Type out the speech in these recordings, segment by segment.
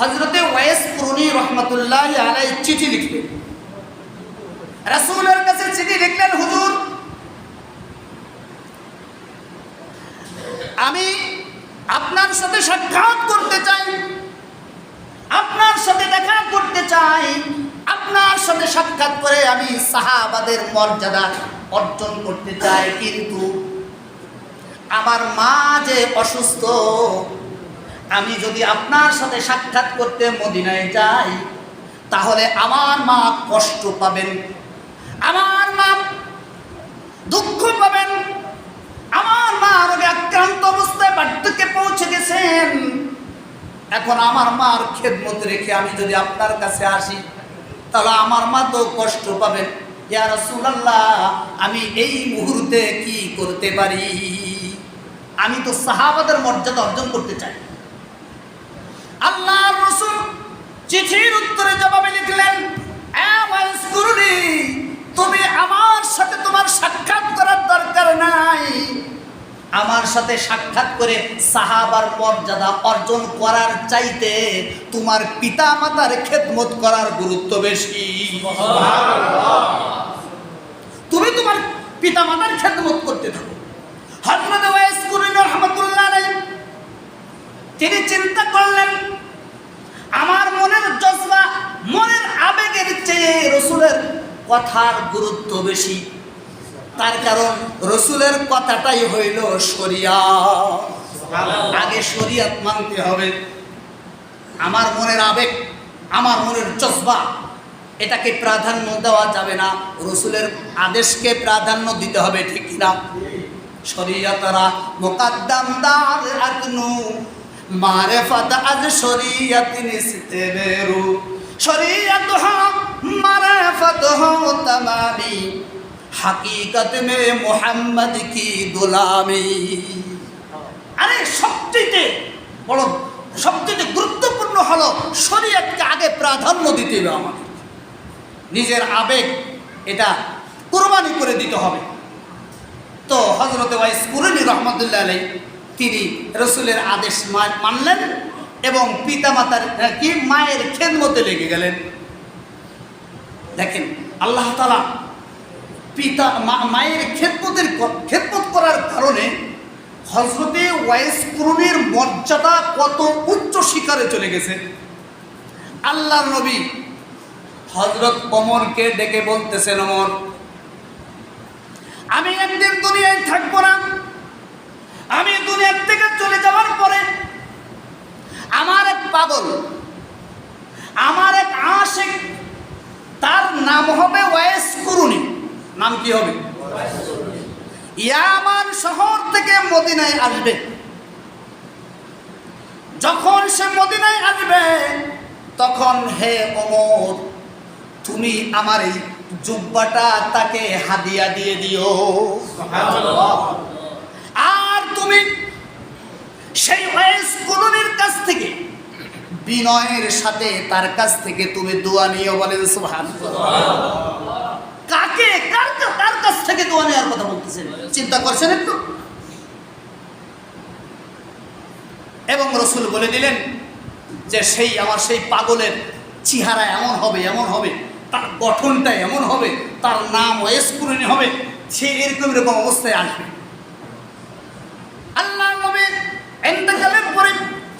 হজরতে ওয়েস পুরনি রহমতুল্লাহ আলাই চিঠি লিখলেন রাসূলের কাছে চিঠি লিখলেন, হুজুর, আমি আপনার সাথে সাক্ষাৎ করতে চাই, আপনার সাথে দেখা করতে চাই, আপনার সাথে সাক্ষাৎ করে আমি সাহাবাদের মর্যাদা অর্জন করতে চাই, কিন্তু আমার মা যে অসুস্থ আমি যদি আপনার সাথে সাক্ষাৎ করতে মদিনায় যাই, তাহলে আমার মা কষ্ট পাবেন, আমার মা দুঃখ পাবেন, আমার মা রোগে আক্রান্ত অবস্থায় বার্ধক্যে পৌঁছে গেছেন। এখন আমার মার খেদমত রেখে আমি যদি আপনার কাছে আসি, তাহলে আমার মা তো কষ্ট পাবেন। ইয়া রাসূলুল্লাহ, আমি এই মুহূর্তে কি করতে পারি? আমি তো সাহাবাদের মর্যাদা অর্জন করতে চাই আল্লাহ রসুল চিঠির উত্তরে জবাবে লিখলেন "এ ওয়াইস কুরুনি, তুমি আমার সাথে তোমার সাক্ষাৎ করার দরকার নাই। আমার সাথে সাক্ষাৎ করে সাহাবার মর্যাদা অর্জন করার চাইতে তোমার পিতা মাতার খেদমত করার গুরুত্ব বেশি। তুমি তোমার পিতা মাতার খেদমত করতে থাকো। হজরত ওয়াইস কুরুনি রহমতুল্লাহ আলাইহি তিনি চিন্তা করলেন আমার মনের জজবা, মনের আবেগের চেয়ে রসুলের কথার গুরুত্ব বেশি। তার কারণ রসুলের কথাটাই হইল শরিয়া। আগে শরিয়াত মানতে হবে। আমার মনের আবেগ, আমার মনের জজবা, এটাকে প্রাধান্য দেওয়া যাবে না। রসুলের আদেশকে প্রাধান্য দিতে হবে, ঠিক না শরিয়াতরা মুকাদ্দাম দার মারাফাতা আজ শরিয়াত নিস্তে বেরু। শরিয়াত হক মারে ফাত তামামি। হাকিকত মে মোহাম্মদ কি গোলামি। আরে, সবচেয়ে বড়, সবচেয়ে গুরুত্বপূর্ণ হলো শরিয়াতকে আগে প্রাধান্য দিতে হবে আমাদের। নিজের আবেগ, এটা কোরবানি করে দিতে হবে। তো হজরত ওয়াইস কুরনি রহমতুল্লাহ আলাই তিনি রসুলের আদেশ মানলেন এবং পিতামাতার আহ, কি? মায়ের খেদমতে লেগে গেলেন। দেখেন আল্লাহ তালা পিতা মায়ের খেদমতের খেদমত করার কারণে হজরতে ওয়াইস কুরনির মর্যাদা কত উচ্চ শিকারে চলে গেছে। আল্লাহ নবী হজরত অমরকে ডেকে বলতেছেন অমর আমি একদিন দুনিয়ায় থাকব না। আমি দুনিয়ার থেকে চলে যাওয়ার পরে আমার এক পাগল, আমার এক আশেক, তার নাম হবে ওয়েস কুরুনি। নাম কি হবে? ইয়ামান শহর থেকে মদিনায় আসবে। যখন সে মদিনায় আসবে, তখন হে অমর তুমি আমার এই জুব্বাটা তাকে হাদিয়া দিয়ে দিও। সেই ওয়েস কুরুনির কাছ থেকে। বিনয়ের সাথে তার কাছ থেকে তুমি দোয়া বলেন সুবহানাল্লাহ। কাকে? কার কার কাছ থেকে দোয়া নেওয়ার কথা বলতেছেন? চিন্তা করছেন একটু? এবং রসুল বলে দিলেন যে সেই আমার সেই পাগলের চেহারা এমন হবে এমন হবে, তার গঠনটা এমন হবে, তার নাম ওয়েসকুরনি হবে, সে এরকম এরকম অবস্থায় আসবে আল্লাহ নবী ইন্তেকালের পরে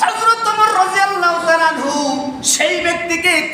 হযরত ওমর রাদিয়াল্লাহু তাআলা আনহু সেই ব্যক্তিকে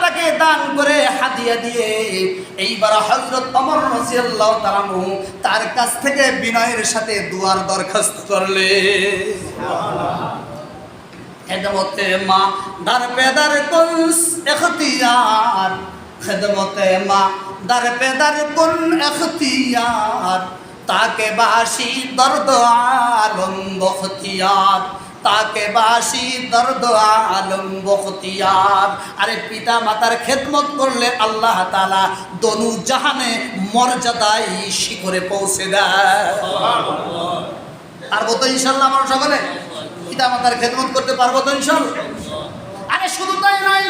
তাকে দান করে হাদিয়া দিয়ে এইবার হযরত ওমর রাদিয়াল্লাহু তাআলা আনহু তার কাছ থেকে বিনয়ের সাথে দুয়ার দরখাস্ত করলে। খেদমতে মা দার পেদার কুন এখতিয়ার। খেদমতে মা দার পেদার কুন এখতিয়ার। তাকে বাসি দর্দ আলম বখতিয়ার। তাকে বাসি দর্দ আলম বখতিয়ার। আরে পিতা মাতার খেদমত করলে আল্লাহ তালা দনু জাহানে মর্যাদায় শিখরে পৌঁছে দেয়। পারব তো ইনশাল্লাহ আমরা সকলে? পিতা মাতার খেদমত করতে পারব তো ইনশাল্লাহ? আরে শুধু তাই নয়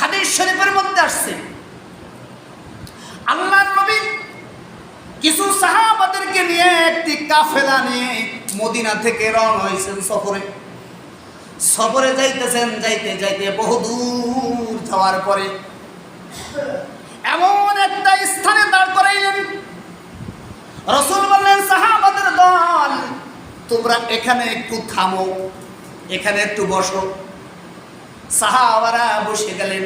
হাদিস শরীফের মধ্যে আসছে। আল্লাহর নবী কিছু সাহাবাদেরকে নিয়ে একটি কাফেলা নিয়ে মদিনা থেকে রওনা হয়েছেন সফরে। সফরে যাইতেছেন, যাইতে যাইতে বহুদূর যাওয়ার পরে এমন একটা স্থানে দাঁড় করাইলেন। রসুল বললেন, সাহাবাদের দল, তোমরা এখানে একটু থামো, এখানে একটু বসো। সাহাবারা বসে গেলেন।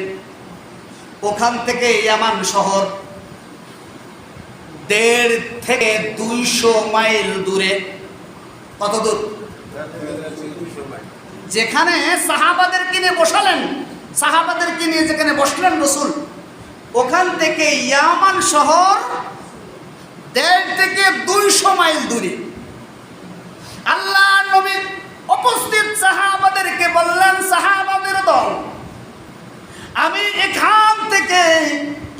ওখান থেকে ইয়ামান শহর দেড় থেকে দুইশো মাইল দূরে কত দূর? যেখানে সাহাবাদের কিনে বসালেন, সাহাবাদের কিনে যেখানে বসলেন রসুল, ওখান থেকে ইয়ামান শহর দেড় থেকে দুইশো মাইল দূরে। আল্লাহ নবী উপস্থিত সাহাবাদেরকে বললেন, সাহাবাদের দল, আমি এখান থেকে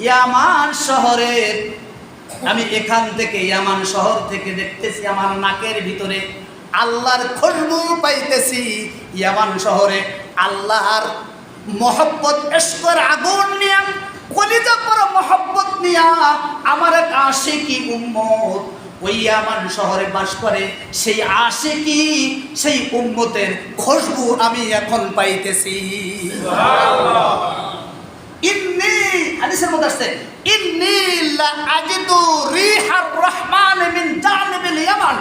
ইয়ামান শহরের আমি এখান থেকে ইয়ামান শহর থেকে দেখতেছি আমার নাকের ভিতরে আল্লাহর খুশবু পাইতেছি। ইয়ামান শহরে আল্লাহর মহব্বত এসকর আগুন নিয়ে কলিজা পর মহব্বত নিয়া আমার এক আশিকি উম্মত ওই ইয়ামান শহরে বাস করে। সেই আশিকি সেই উম্মতের খুশবু আমি এখন পাইতেছি। ইন্নি হাদিসের মধ্যে আসছে ইন্নি লা আজিদু রিহার রহমান মিন জানিবিল ইয়ামান।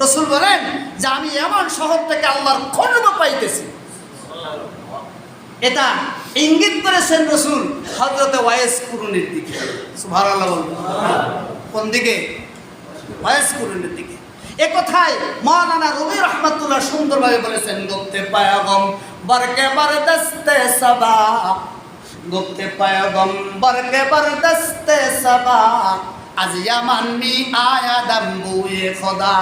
রাসূল বলেন যে আমি এমন শহর থেকে আল্লাহর খুশবু পাইতেছি। এটা ইঙ্গিত করেছেন রসুল হজরতে ওয়াইস কুরুনের দিকে। সুবহানাল্লাহ বলুন। কোন দিকে? ওয়াইস কুরুনের দিকে। এ কথায় মৌলানা রবি রহমতুল্লাহ সুন্দরভাবে বলেছেন, গুপ্তে পায়াগম বরকে বরদস্তে সবা। গুপ্তে পায়াগম বরকে বরদস্তে সবা। আজ ইয়ামান মি আয়া দম্বুয়ে খোদা।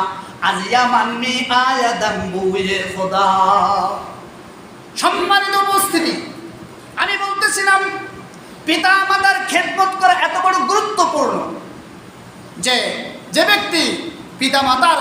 আজ ইয়ামান মি আয়া দম্বুয়ে খোদা। সম্মানিত উপস্থিতি, আমি বলতেছিলাম, পিতা মাতার খেদমত করা এত বড় গুরুত্বপূর্ণ যে যে ব্যক্তি পিতা মাতার